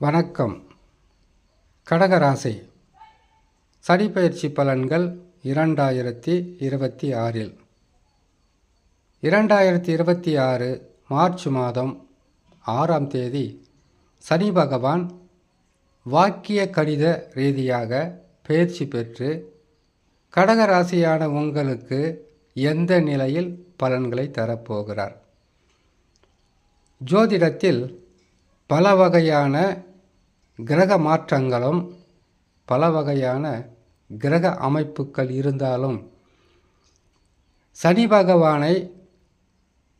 வணக்கம். கடகராசி. சனிப்பயிற்சி பலன்கள் இரண்டாயிரத்தி இருபத்தி ஆறில். இரண்டாயிரத்தி இருபத்தி ஆறு மார்ச் மாதம் ஆறாம் தேதி சனி பகவான் வாக்கிய கடித ரீதியாக பயிற்சி பெற்று கடகராசியான உங்களுக்கு எந்த நிலையில் பலன்களை தரப்போகிறார்? ஜோதிடத்தில் பல வகையான கிரக மாற்றங்களும் பல வகையான கிரக அமைப்புகள் இருந்தாலும் சனி பகவானை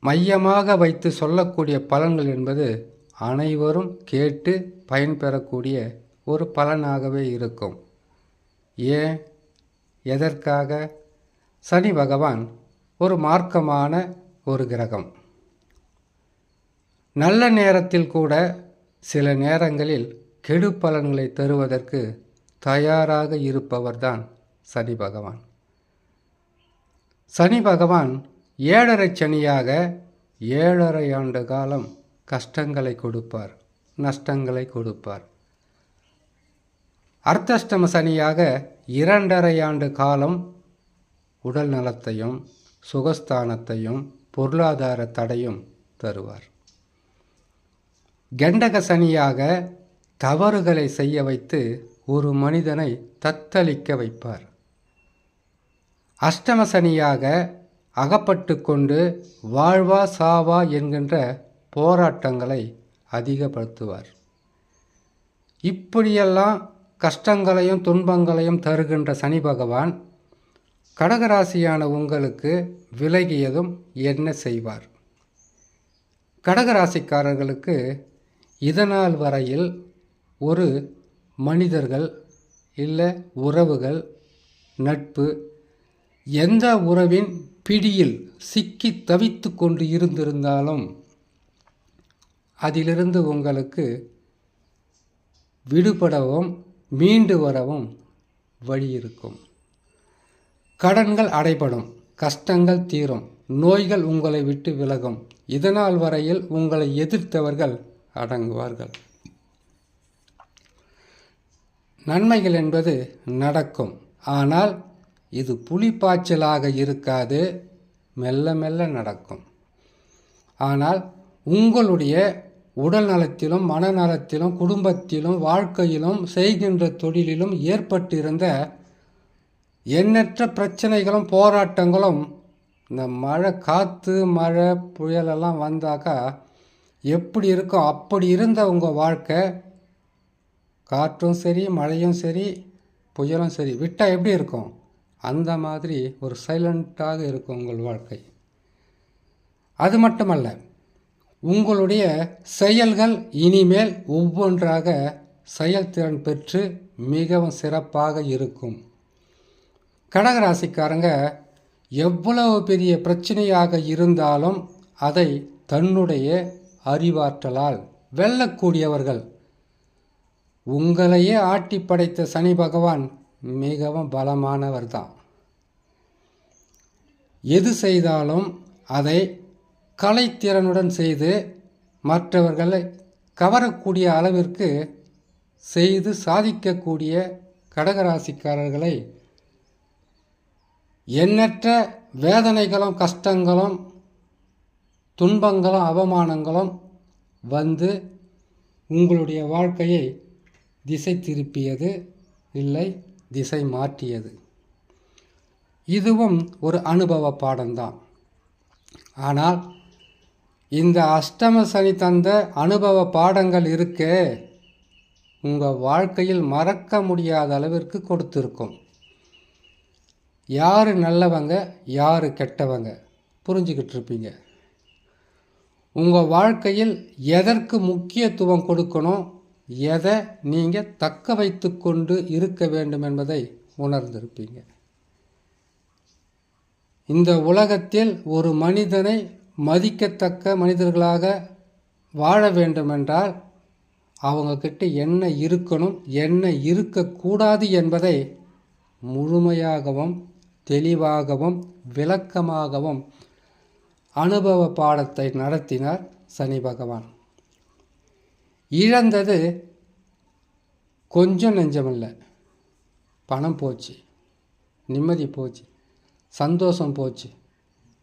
மையமாக வைத்து சொல்லக்கூடிய பலன்கள் என்பது அனைவரும் கேட்டு பயன்பெறக்கூடிய ஒரு பலனாகவே இருக்கும். ஏன்? எதற்காக? சனி பகவான் ஒரு மார்க்கமான ஒரு கிரகம். நல்ல நேரத்தில் கூட சில நேரங்களில் கெடு பலன்களை தருவதற்கு தயாராக இருப்பவர்தான் சனி பகவான். சனி பகவான் ஏழரை சனியாக ஏழரை ஆண்டு காலம் கஷ்டங்களை கொடுப்பார் நஷ்டங்களை கொடுப்பார். அர்த்தஷ்டம சனியாக இரண்டரை ஆண்டு காலம் உடல் நலத்தையும் சுகஸ்தானத்தையும் பொருளாதார தடையும் தருவார். கண்டக சனியாக தவறுகளை செய்ய வைத்து ஒரு மனிதனை தத்தளிக்க வைப்பார். அஷ்டம சனியாக அகப்பட்டு கொண்டு வாழ்வா சாவா என்கின்ற போராட்டங்களை அதிகப்படுத்துவார். இப்படியெல்லாம் கஷ்டங்களையும் துன்பங்களையும் தருகின்ற சனி பகவான் கடகராசியான உங்களுக்கு விலகியதும் என்ன செய்வார்? கடகராசிக்காரர்களுக்கு இதனால் வரையில் ஒரு மனிதர்கள் இல்லை உறவுகள் நட்பு எந்த உறவின் பிடியில் சிக்கி தவித்து கொண்டு இருந்திருந்தாலும் அதிலிருந்து உங்களுக்கு விடுபடவும் மீண்டு வரவும் வழி இருக்கும். கடன்கள் அடைபடும் கஷ்டங்கள் தீரும் நோய்கள் உங்களை விட்டு விலகும். இதனால் வரையில் உங்களை எதிர்த்தவர்கள் அடங்குவார்கள். நன்மைகள் என்பது நடக்கும். ஆனால் இது புலிப்பாய்ச்சலாக இருக்காது மெல்ல மெல்ல நடக்கும். ஆனால் உங்களுடைய உடல் நலத்திலும் மனநலத்திலும் குடும்பத்திலும் வாழ்க்கையிலும் செய்கின்ற தொழிலிலும் ஏற்பட்டிருந்த எண்ணற்ற பிரச்சனைகளும் போராட்டங்களும் இந்த மழை காற்று மழை புயலெல்லாம் வந்தாக்கா எப்படி இருக்கும் அப்படி இருந்த உங்கள் வாழ்க்கை காற்றும் சரி மழையும் சரி புயலும் சரி விட்டால் எப்படி இருக்கும்? அந்த மாதிரி ஒரு சைலண்ட்டாக இருக்கும் உங்கள் வாழ்க்கை. அது மட்டுமல்ல உங்களுடைய செயல்கள் இனிமேல் ஒவ்வொன்றாக செயல்திறன் பெற்று மிகவும் சிறப்பாக இருக்கும். கடகராசிக்காரங்க எவ்வளவு பெரிய பிரச்சனையாக இருந்தாலும் அதை தன்னுடைய அறிவாற்றலால் வெல்லக்கூடியவர்கள். உங்களையே ஆட்டி படைத்த சனி பகவான் மிகவும் பலமானவர் தான் எது செய்தாலும் அதை கலைத்திறனுடன் செய்து மற்றவர்களை கவரக்கூடிய அளவிற்கு செய்து சாதிக்கக்கூடிய கடகராசிக்காரர்களை எண்ணற்ற வேதனைகளும் கஷ்டங்களும் துன்பங்களும் அவமானங்களும் வந்து உங்களுடைய வாழ்க்கையை திசை திருப்பியது இல்லை திசை மாற்றியது. இதுவும் ஒரு அனுபவ பாடம்தான். ஆனால் இந்த அஷ்டம சனி தந்த அனுபவ பாடங்கள் இருக்கே உங்கள் வாழ்க்கையில் மறக்க முடியாத அளவிற்கு கொடுத்துருக்கும். யார் நல்லவங்க யார் கெட்டவங்க? புரிஞ்சுக்கிட்டு இருப்பீங்க. உங்கள் வாழ்க்கையில் எதற்கு முக்கியத்துவம் கொடுக்கணும் எதை நீங்கள் தக்க வைத்து கொண்டு இருக்க வேண்டும் என்பதை உணர்ந்திருப்பீங்க. இந்த உலகத்தில் ஒரு மனிதனை மதிக்கத்தக்க மனிதர்களாக வாழ வேண்டுமென்றால் அவங்கக்கிட்ட என்ன இருக்கணும் என்ன இருக்கக்கூடாது என்பதை முழுமையாகவும் தெளிவாகவும் விளக்கமாகவும் அனுபவ பாடத்தை நடத்தினார் சனி பகவான். இழந்தது கொஞ்சம் நெஞ்சமில்ல. பணம் போச்சு நிம்மதி போச்சு சந்தோஷம் போச்சு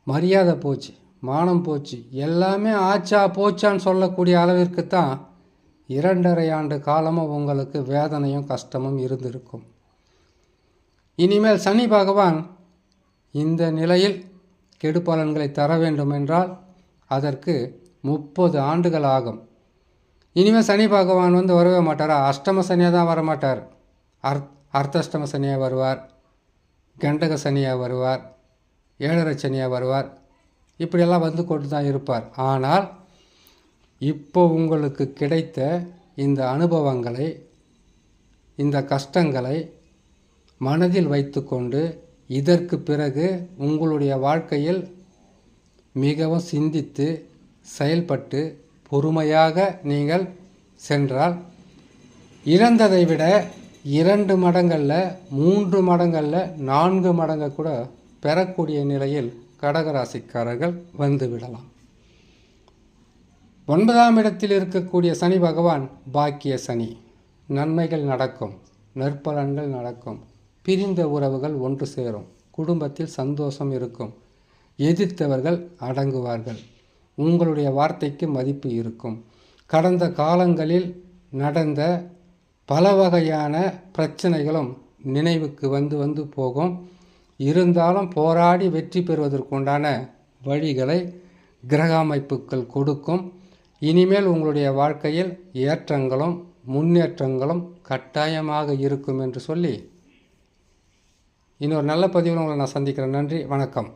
மரியாதை போச்சு மானம் போச்சு எல்லாமே ஆச்சா போச்சான்னு சொல்லக்கூடிய அளவிற்கு தான் இரண்டரை ஆண்டு காலமாக உங்களுக்கு வேதனையும் கஷ்டமும் இருந்திருக்கும். இனிமேல் சனி பகவான் இந்த நிலையில் கெடுபலன்களை தர வேண்டும் என்றால் அதற்கு முப்பது ஆண்டுகள் ஆகும். இனிமேல் சனி பகவான் வந்து வரவே மாட்டார். அஷ்டம சனியாக தான் வரமாட்டார். அர்த் அர்த்தஷ்டம சனியாக வருவார். கண்டக சனியாக வருவார். ஏழரை சனியாக வருவார். இப்படியெல்லாம் வந்து கொண்டு தான் இருப்பார். ஆனால் இப்போ உங்களுக்கு கிடைத்த இந்த அனுபவங்களை இந்த கஷ்டங்களை மனதில் வைத்துக்கொண்டு இதற்கு பிறகு உங்களுடைய வாழ்க்கையில் மிகவும் சிந்தித்து செயல்பட்டு பொறுமையாக நீங்கள் சென்றால் இழந்ததை விட இரண்டு மடங்களில் மூன்று மடங்களில் நான்கு மடங்கு கூட பெறக்கூடிய நிலையில் கடகராசிக்காரர்கள் வந்துவிடலாம் ஒன்பதாம் இடத்தில் இருக்கக்கூடிய சனி பகவான் பாக்கிய சனி. நன்மைகள் நடக்கும் நற்பலன்கள் நடக்கும். பிரிந்த உறவுகள் ஒன்று சேரும் குடும்பத்தில் சந்தோஷம் இருக்கும். எதிர்த்தவர்கள் அடங்குவார்கள். உங்களுடைய வார்த்தைக்கு மதிப்பு இருக்கும். கடந்த காலங்களில் நடந்த பல வகையான பிரச்சனைகளும் நினைவுக்கு வந்து வந்து போகும். இருந்தாலும் போராடி வெற்றி பெறுவதற்குண்டான வழிகளை கிரக அமைப்புகள் கொடுக்கும். இனிமேல் உங்களுடைய வாழ்க்கையில் ஏற்றங்களும் முன்னேற்றங்களும் கட்டாயமாக இருக்கும் என்று சொல்லி இன்னொரு நல்ல பதிவில் உங்களை நான் சந்திக்கிறேன். நன்றி வணக்கம்.